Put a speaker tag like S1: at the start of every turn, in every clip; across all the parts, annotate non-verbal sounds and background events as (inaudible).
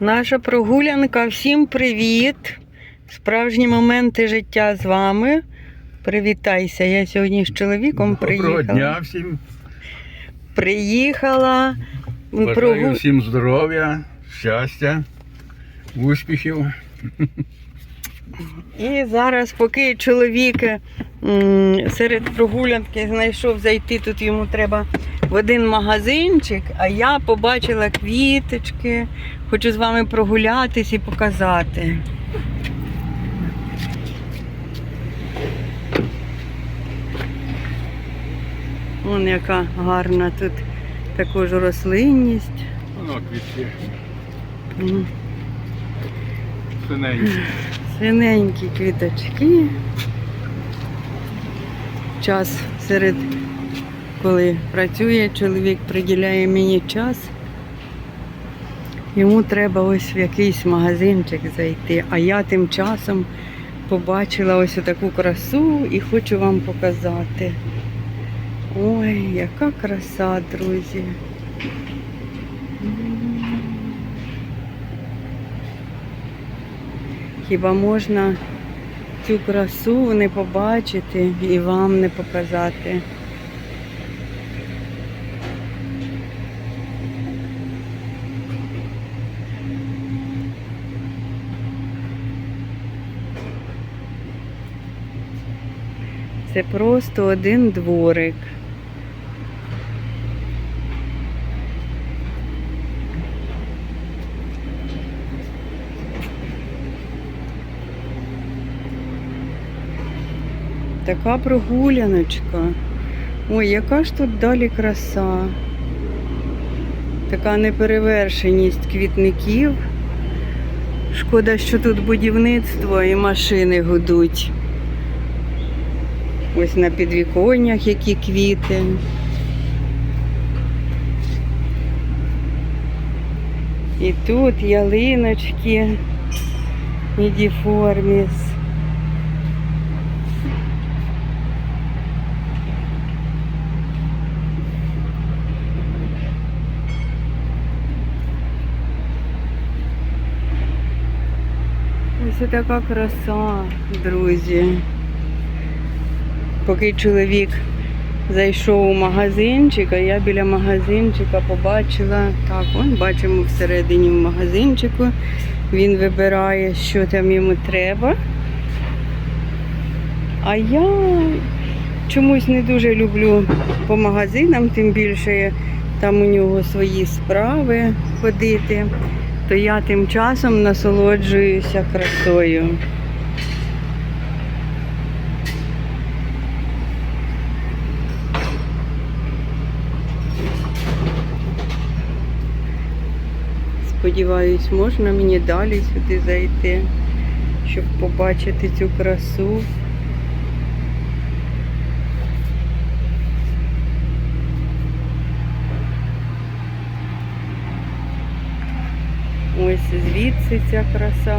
S1: Наша прогулянка. Всім привіт! Справжні моменти життя з вами. Привітайся. Я сьогодні з чоловіком
S2: Доброго
S1: приїхала.
S2: дня всім.
S1: Приїхала.
S2: Бажаю
S1: прогу-
S2: всім здоров'я, щастя, успіхів.
S1: І зараз, поки чоловік серед прогулянки знайшов зайти, тут йому треба в один магазинчик, а я побачила квіточки. Хочу з вами прогулятись і показати. Вон яка гарна тут також рослинність.
S2: Воно квітки синенькі.
S1: Синенькі квіточки. Час серед, коли працює, чоловік приділяє мені час. Йому треба ось в якийсь магазинчик зайти. А я тим часом побачила ось таку красу і хочу вам показати. Ой, яка краса, друзі. Хіба можна цю красу не побачити і вам не показати? Це просто один дворик. Така прогуляночка. Ой, яка ж тут далі краса. Така неперевершеність квітників. Шкода, що тут будівництво і машини гудуть. Ось на підвіконнях які квіти. І тут ялиночки мідіформіс. Ось така краса, друзі. Поки чоловік зайшов у магазинчик, а я біля магазинчика побачила, так, он бачимо всередині в магазинчику. Він вибирає, що там йому треба. А я чомусь не дуже люблю по магазинам, тим більше там у нього свої справи ходити, то я тим часом насолоджуюся красою. Сподіваюсь, можна мені далі сюди зайти, щоб побачити цю красу. Ось звідси ця краса.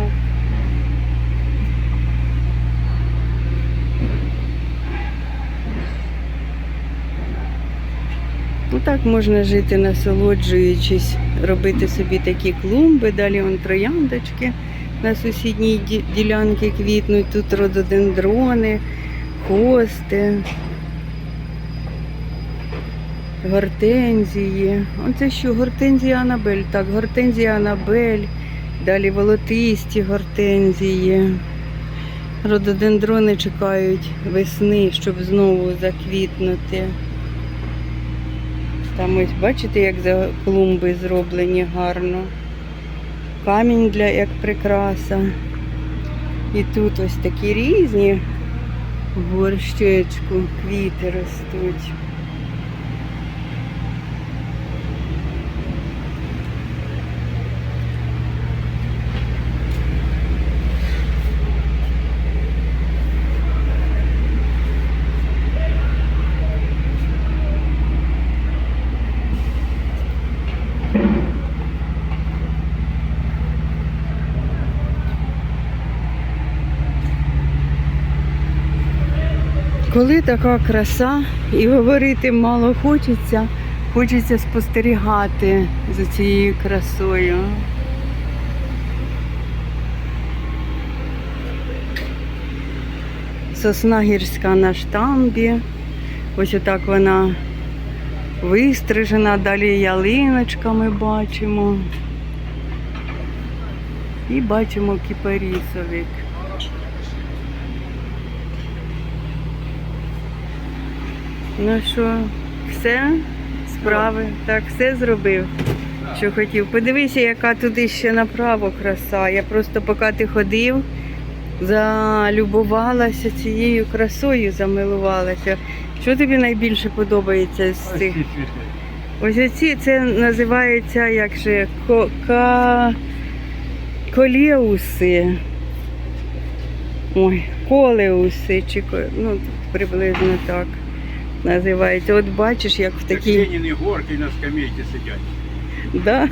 S1: Ну так можна жити, насолоджуючись, робити собі такі клумби, далі вон трояндочки на сусідній ділянці квітнуть, тут рододендрони, хости, гортензії. Оце що, гортензія Анабель. Так, гортензія Анабель, далі волотисті гортензії. Рододендрони чекають весни, щоб знову заквітнути. Там ось бачите, як за клумби зроблені гарно. Камінь для як прикраса. І тут ось такі різні горщечку квіти ростуть. коли така краса і говорити мало хочеться, хочеться спостерігати за цією красою. Сосна гірська на штамбі. Ось отак вона вистрижена, далі ялиночка ми бачимо. І бачимо кіпарісовик. Ну що, все, справи, так, все зробив, що хотів. Подивися, яка туди ще направо краса. Я просто поки ти ходив, залюбувалася цією красою, замилувалася. Що тобі найбільше подобається з цих? Ось оці це називається як же ко, ка, колеуси. Ой, колеуси, чи ну, приблизно так називається. От бачиш, як в
S2: Як
S1: такій.
S2: Леніни горки на скамейці сидять.
S1: Да?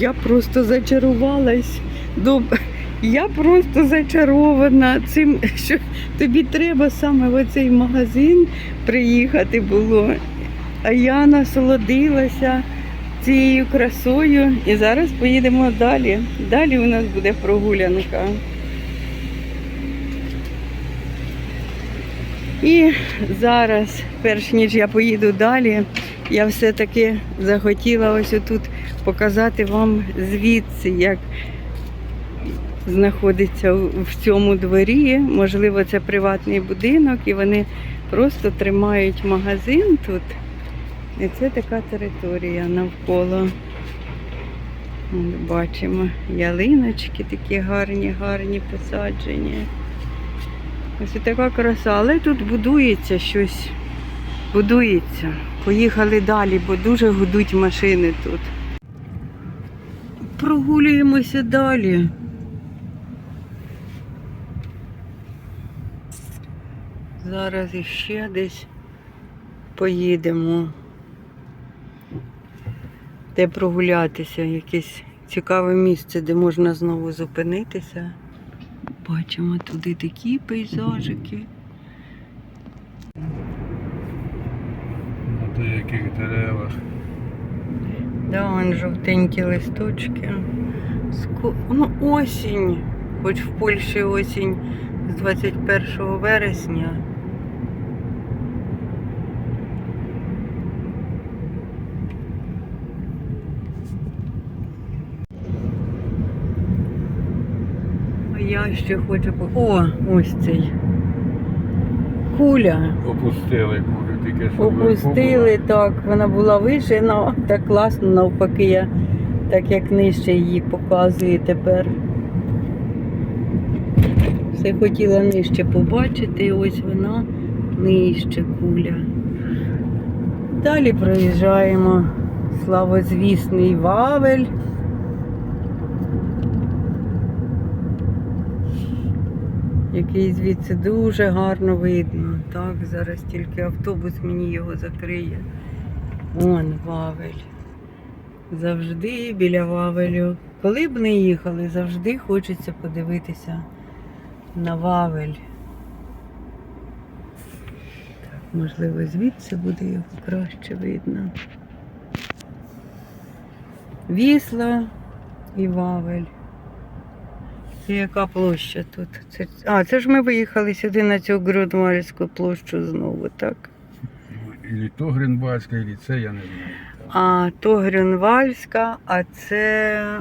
S1: Я просто зачарувалась. Доб- Я просто зачарована цим, що тобі треба саме в оцей магазин приїхати було. А я насолодилася цією красою. І зараз поїдемо далі. Далі у нас буде прогулянка. І зараз, перш ніж я поїду далі, я все-таки захотіла ось отут показати вам звідси, як знаходиться в цьому дворі. Можливо, це приватний будинок, і вони просто тримають магазин тут. І це така територія навколо. Бачимо ялиночки такі гарні, гарні посаджені. Ось така краса, але тут будується щось. Будується. Поїхали далі, бо дуже гудуть машини тут. Прогулюємося далі. Зараз іще десь поїдемо. Де прогулятися, якесь цікаве місце, де можна знову зупинитися. Бачимо туди такі пейзажики.
S2: На деяких деревах.
S1: Да, вон жовтенькі листочки. Ну, осінь. Хоч в Польщі осінь з 21 вересня. А я ще хочу по. О, ось цей. Куля.
S2: Опустили курю, тільки що
S1: Опустили так, вона була вище, ну так класно, навпаки, я так як нижче її показую тепер. Все хотіла нижче побачити, і ось вона нижче куля. Далі проїжджаємо славозвісний Вавель. Який звідси дуже гарно видно. Так, зараз тільки автобус мені його закриє. Вон Вавель. Завжди біля Вавелю. Коли б не їхали, завжди хочеться подивитися на Вавель. Так, можливо, звідси буде його краще видно. Вісла і Вавель. Це яка площа тут? Це... А, це ж ми виїхали сюди на цю Грудмальську площу знову, так?
S2: І то Гринбальська, і це я не знаю.
S1: А то Грюнвальська, а це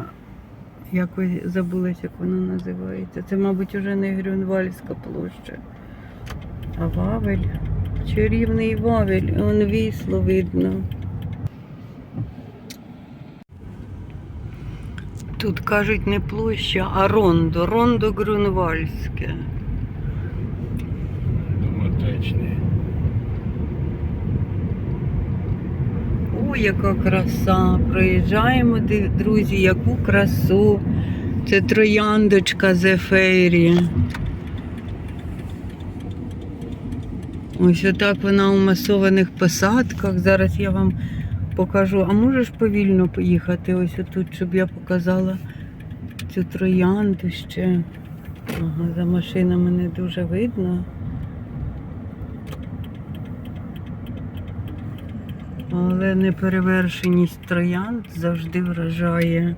S1: якось забулась, як вона називається. Це, мабуть, уже не Грюнвальська площа. А Вавель. Чарівний Вавель. Он вісло видно. Тут кажуть не площа, а рондо. Рондо Грюнвальське.
S2: Домотечний.
S1: О, яка краса! Проїжджаємо, друзі, яку красу. Це трояндочка Зефейрі. Ось отак вона у масованих посадках. Зараз я вам покажу. А можеш повільно поїхати ось отут, щоб я показала цю троянду ще. Ага, За машинами не дуже видно. Але неперевершеність троянд завжди вражає.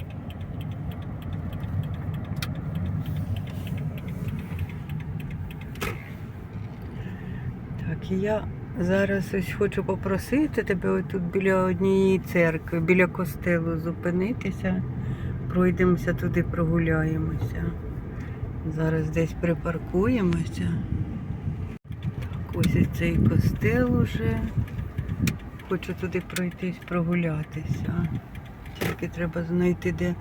S1: Так, і я зараз ось хочу попросити тебе отут біля однієї церкви, біля костелу зупинитися. Пройдемося туди, прогуляємося. Зараз десь припаркуємося. Так, ось і цей костел уже. Хочу туди пройтись, прогулятися. Тільки треба знайти, де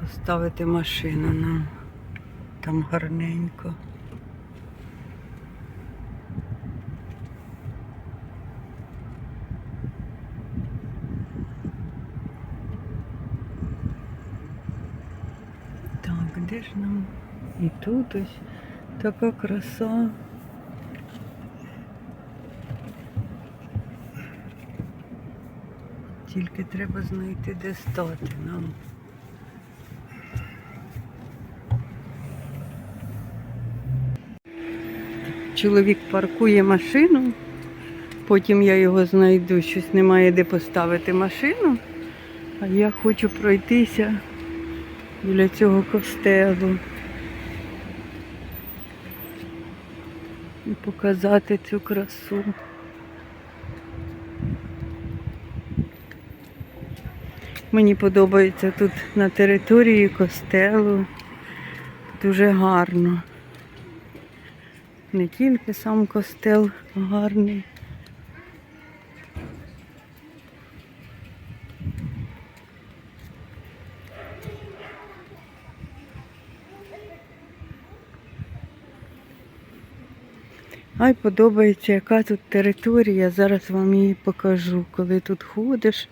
S1: поставити машину нам. Там гарненько. Де нам? І тут ось така краса. Тільки треба знайти, де стати нам. Чоловік паркує машину, потім я його знайду, щось немає де поставити машину, а я хочу пройтися біля цього костелу і показати цю красу. Мені подобається тут на території костелу. Дуже гарно. Не тільки сам костел гарний. Ай подобається, яка тут територія. Зараз вам її покажу. Коли тут ходиш,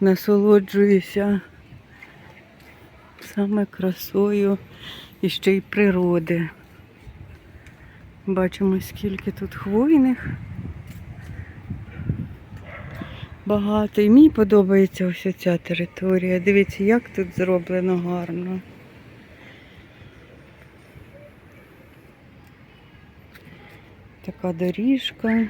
S1: насолоджуєшся саме красою і ще й природи. Бачимо, скільки тут хвойних. Багато. І мені подобається ось ця територія. Дивіться, як тут зроблено гарно. Така доріжка.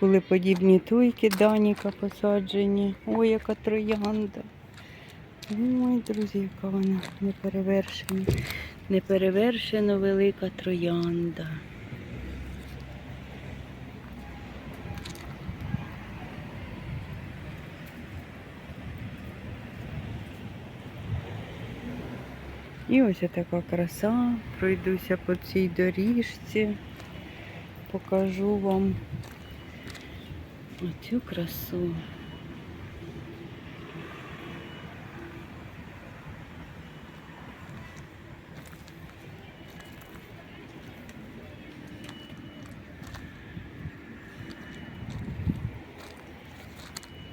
S1: Коли подібні туйки Даніка посаджені. Ой, яка троянда. Ой, друзі, яка вона неперевершена. Неперевершено велика троянда. І ось така краса. Пройдуся по цій доріжці. Покажу вам оцю красу.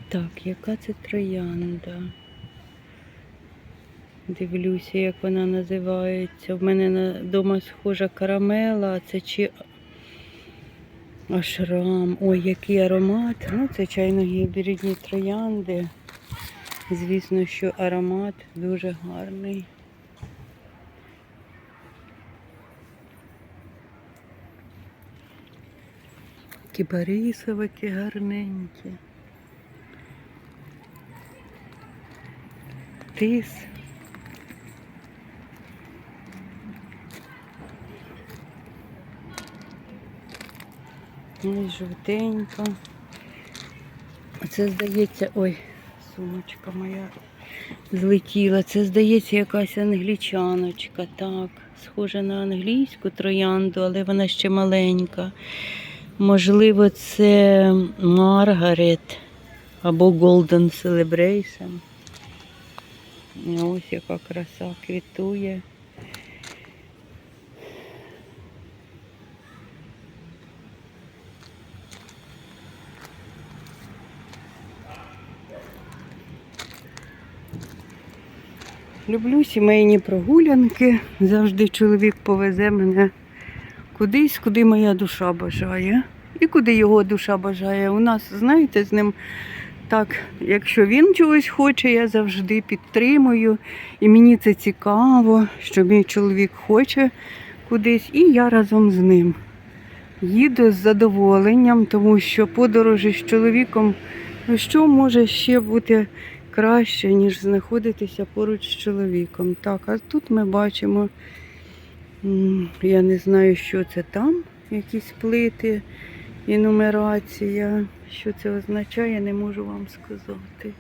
S1: Так, яка це троянда? Дивлюся, як вона називається. В мене на дома схожа карамела, а це чи ашрам. Ой, який аромат. Ну, це чайно-гібридні троянди. Звісно, що аромат дуже гарний. Кібарисовики гарненькі. Тис. Ось жовтенька. Це здається, ой, сумочка моя злетіла. Це здається якась англічаночка. Так, схожа на англійську троянду, але вона ще маленька. Можливо, це Маргарет або Golden Celebration. Ось яка краса квітує. Люблю сімейні прогулянки. Завжди чоловік повезе мене кудись, куди моя душа бажає. І куди його душа бажає. У нас, знаєте, з ним так, якщо він чогось хоче, я завжди підтримую. І мені це цікаво, що мій чоловік хоче кудись, і я разом з ним. Їду з задоволенням, тому що подорожі з чоловіком, ну що може ще бути краще, ніж знаходитися поруч з чоловіком. Так, а тут ми бачимо, я не знаю, що це там. якісь плити і нумерація. Що це означає, не можу вам сказати.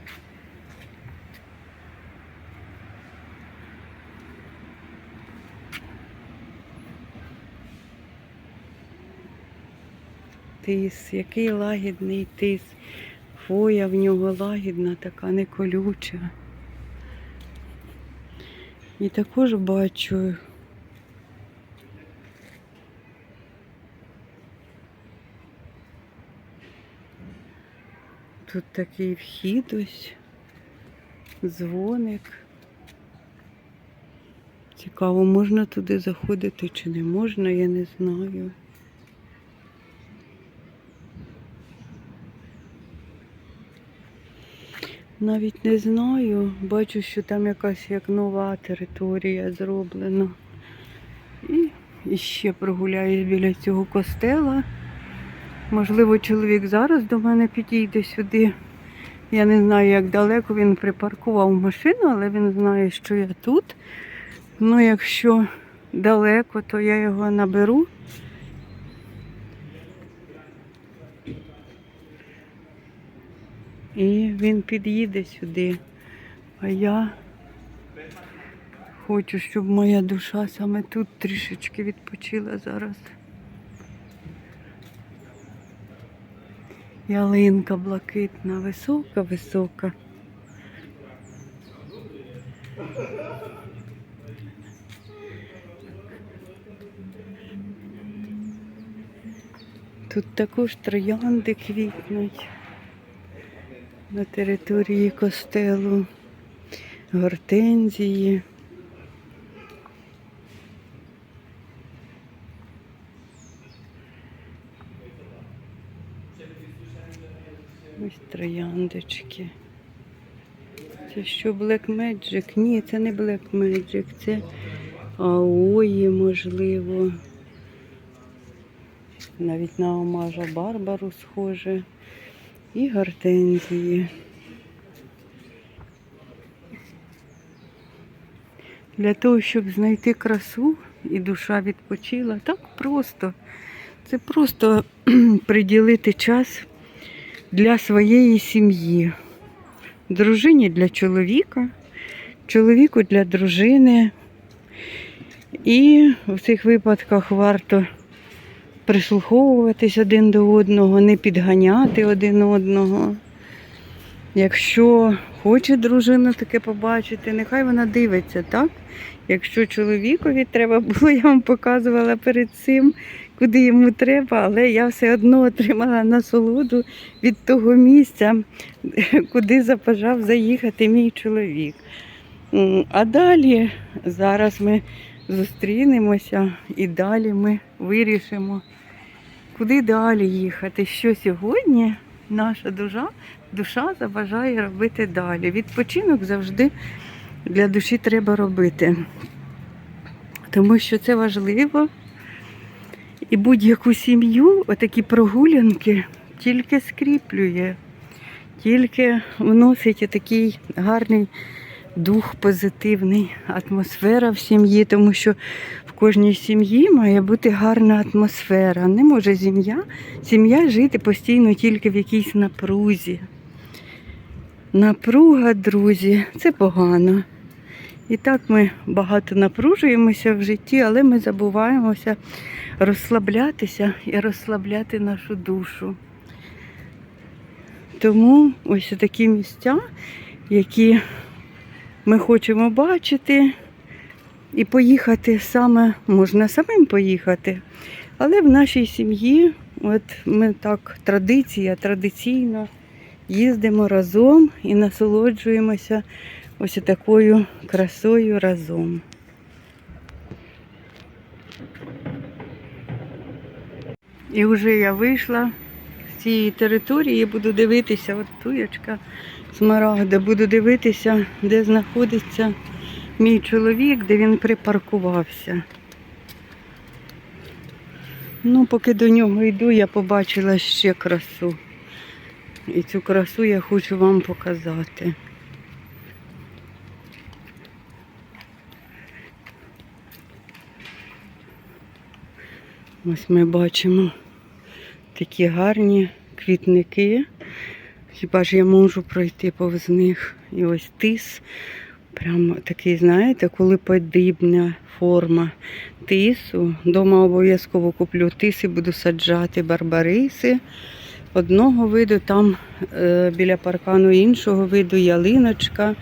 S1: Тис, який лагідний тис. Хвоя в нього лагідна, така не колюча. І також бачу тут такий вхід ось, дзвоник. Цікаво, можна туди заходити чи не можна, я не знаю. Навіть не знаю. Бачу, що там якась як нова територія зроблена. І, і ще прогуляюсь біля цього костела. Можливо, чоловік зараз до мене підійде сюди. Я не знаю, як далеко він припаркував машину, але він знає, що я тут. Ну, якщо далеко, то я його наберу. І він під'їде сюди. А я хочу, щоб моя душа саме тут трішечки відпочила зараз. Ялинка блакитна, висока, висока. Тут також троянди квітнуть на території костелу, гортензії. Ось трояндочки. Це що Black Magic? Ні, це не Black Magic, це Аої, можливо. Навіть на омажа Барбару схоже. І гортензії. Для того, щоб знайти красу і душа відпочила, так просто. Це просто (clears throat) приділити час для своєї сім'ї. Дружині для чоловіка, чоловіку для дружини. І в цих випадках варто прислуховуватись один до одного, не підганяти один одного. Якщо хоче дружина таке побачити, нехай вона дивиться, так? Якщо чоловікові треба було, я вам показувала перед цим, куди йому треба, але я все одно отримала насолоду від того місця, (laughs) куди забажав заїхати мій чоловік. А далі зараз ми зустрінемося і далі ми вирішимо, куди далі їхати, що сьогодні наша душа, душа забажає робити далі. Відпочинок завжди для душі треба робити, тому що це важливо. І будь-яку сім'ю отакі прогулянки тільки скріплює, тільки вносить такий гарний дух, позитивний, атмосфера в сім'ї, тому що в кожній сім'ї має бути гарна атмосфера. Не може сім'я, сім'я жити постійно тільки в якійсь напрузі. Напруга, друзі, це погано. І так ми багато напружуємося в житті, але ми забуваємося розслаблятися і розслабляти нашу душу. Тому ось такі місця, які ми хочемо бачити, і поїхати саме, можна самим поїхати. Але в нашій сім'ї, от ми так, традиція, традиційно їздимо разом і насолоджуємося ось такою красою разом. І вже я вийшла з цієї території буду дивитися, от туєчка смарагда, буду дивитися, де знаходиться мій чоловік, де він припаркувався. Ну, поки до нього йду, я побачила ще красу. І цю красу я хочу вам показати. Ось ми бачимо такі гарні квітники. Хіба ж я можу пройти повз них? І ось тис. Прямо такий, знаєте, коли подібна форма тису. Дома обов'язково куплю тис і буду саджати барбариси. Одного виду, там е, біля паркану іншого виду ялиночка.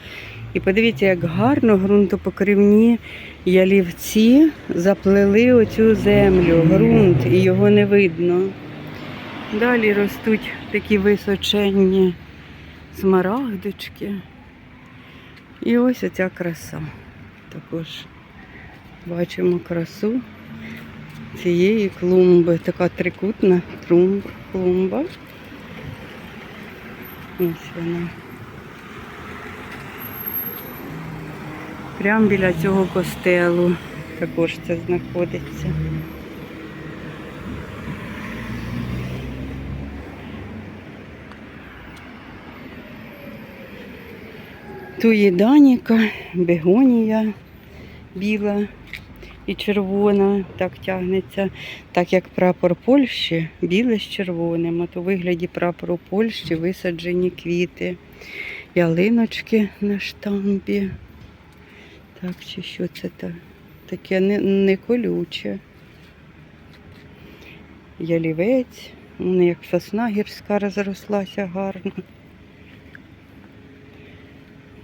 S1: І подивіться, як гарно ґрунтопокривні ялівці заплели оцю землю, ґрунт, і його не видно. Далі ростуть такі височенні смарагдочки. І ось оця краса. Також бачимо красу цієї клумби. Така трикутна клумба. Ось вона. Прямо біля цього костелу також це знаходиться. Туїданіка, бегонія біла і червона, так тягнеться, так як прапор Польщі, біле з червоним. От у вигляді прапору Польщі висаджені квіти, ялиночки на штамбі. Так, чи що це та- таке не, не колюче. Ялівець, як сосна гірська розрослася гарно.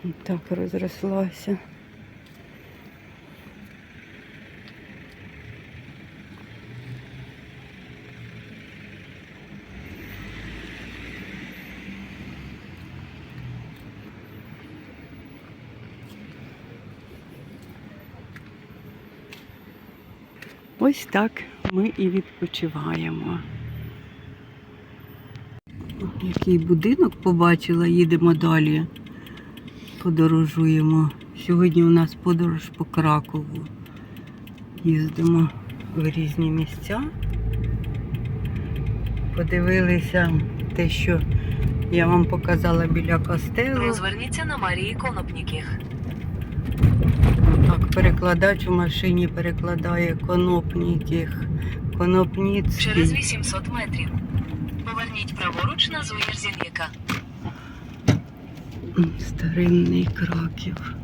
S1: Так розрослася. Ось так ми і відпочиваємо. Який будинок побачила, їдемо далі. Подорожуємо. Сьогодні у нас подорож по Кракову. Їздимо в різні місця. Подивилися те, що я вам показала біля костелу.
S3: Розверніться на Марії Конопнікіх.
S1: Так, перекладач у машині перекладає конопніких. Конопніцький.
S3: Через 800 метрів. Поверніть праворуч на Зуєрзін'яка.
S1: Старинний краків.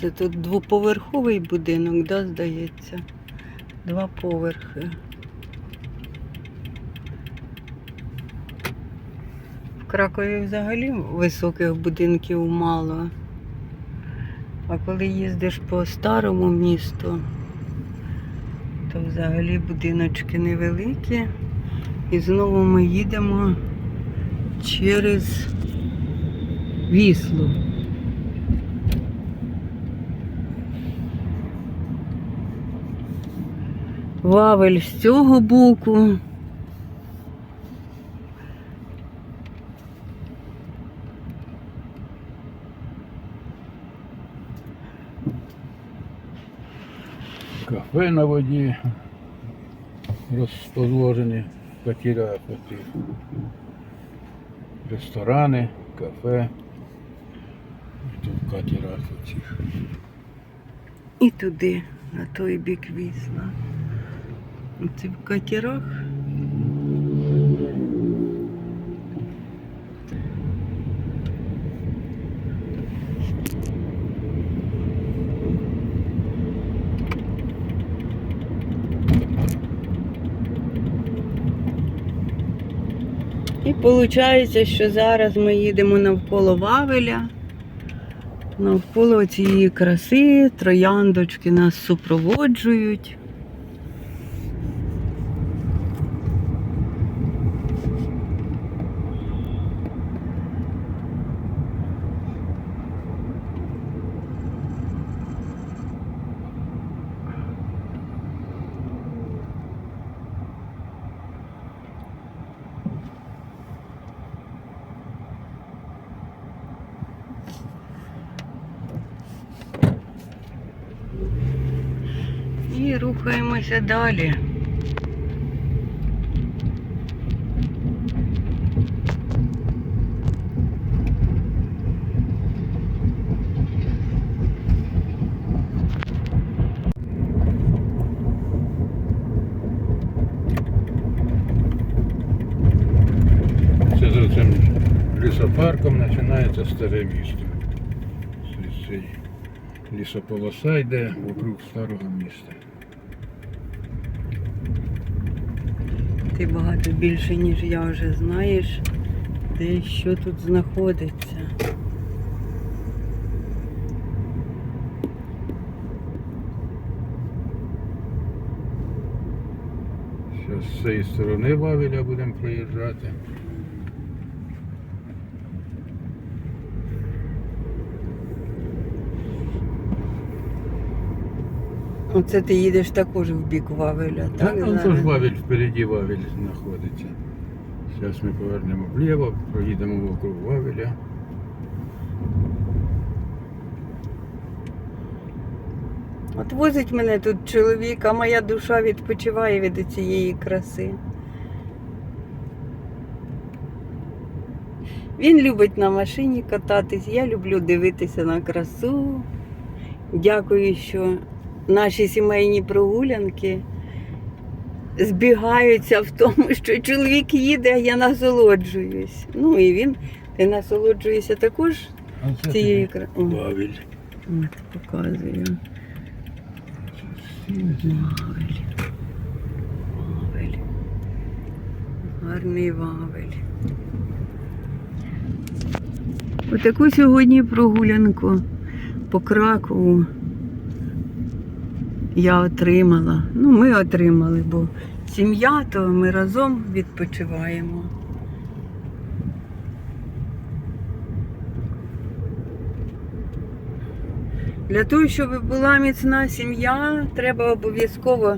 S1: Це тут двоповерховий будинок, да, здається? Два поверхи. В Кракові взагалі високих будинків мало. А коли їздиш по старому місту, то взагалі будиночки невеликі. І знову ми їдемо через Віслу. Вавель з цього боку.
S2: Кафе на воді розположені катера, оті. ресторани, кафе. І Тут в катерах оцих.
S1: І туди, на той бік вісла. Це в катерах. Виходить, що зараз ми їдемо навколо Вавеля. Навколо цієї краси трояндочки нас супроводжують. рухаємося далі.
S2: Це за цим лісопарком починається старе місто. Лісополоса йде вокруг старого міста.
S1: Ти багато більше, ніж я вже знаєш, де що тут знаходиться.
S2: Зараз з цієї сторони Вавіля будемо проїжджати.
S1: Оце ти їдеш також в бік Вавеля,
S2: Так,
S1: так?
S2: ну, то ж Вавель впереді Вавель знаходиться. Зараз ми повернемо вліво, проїдемо вокруг Вавеля.
S1: От возить мене тут чоловік, а моя душа відпочиває від цієї краси. Він любить на машині кататись, я люблю дивитися на красу. Дякую, що наші сімейні прогулянки збігаються в тому, (laughs) що чоловік їде, а я насолоджуюсь. Ну і він, ти насолоджуєшся також
S2: А
S1: цією.
S2: Вавель.
S1: От, показую. Вавель. Вавель. Гарний вавель. Отаку сьогодні прогулянку по Кракову я отримала. Ну, ми отримали, бо сім'я, то ми разом відпочиваємо. Для того, щоб була міцна сім'я, треба обов'язково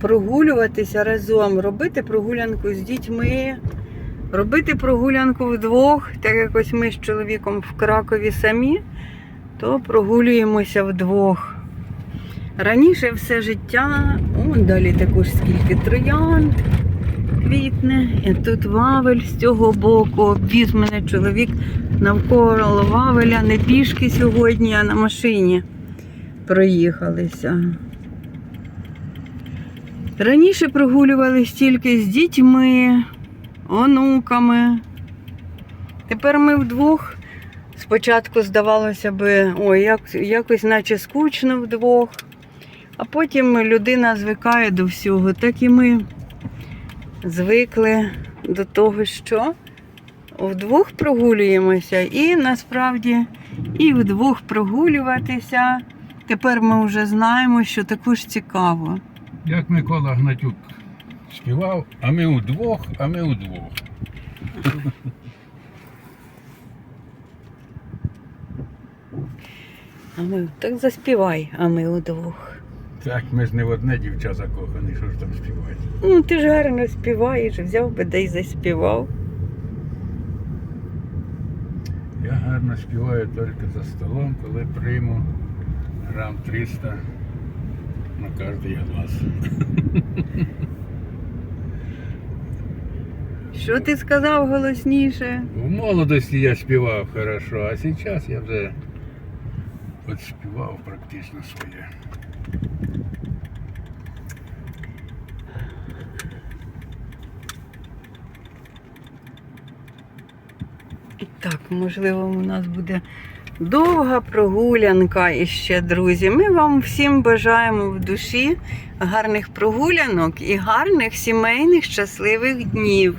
S1: прогулюватися разом, робити прогулянку з дітьми, робити прогулянку вдвох, так як ось ми з чоловіком в Кракові самі, то прогулюємося вдвох. Раніше все життя, о, далі також скільки троянд квітне, і тут вавель з цього боку, обвіз мене чоловік навколо Вавеля не пішки сьогодні, а на машині проїхалися. Раніше прогулювались тільки з дітьми, онуками. Тепер ми вдвох. Спочатку здавалося би, ой, як, якось наче скучно вдвох, а потім людина звикає до всього. Так і ми звикли до того, що вдвох прогулюємося, і насправді і вдвох прогулюватися. Тепер ми вже знаємо, що також цікаво.
S2: Як Микола Гнатюк співав, а ми удвох, а ми удвох.
S1: А ми так заспівай, а ми удвох.
S2: Так, ми ж не в одне дівча закохані, що ж там співати.
S1: Ну, ти ж гарно співаєш, взяв би да й заспівав.
S2: Я гарно співаю тільки за столом, коли прийму грам 300 на кожний глаз.
S1: Що ти сказав голосніше?
S2: В молодості я співав хорошо, а зараз я вже от співав практично своє.
S1: Так, можливо, у нас буде довга прогулянка іще, друзі. Ми вам всім бажаємо в душі гарних прогулянок і гарних сімейних щасливих днів.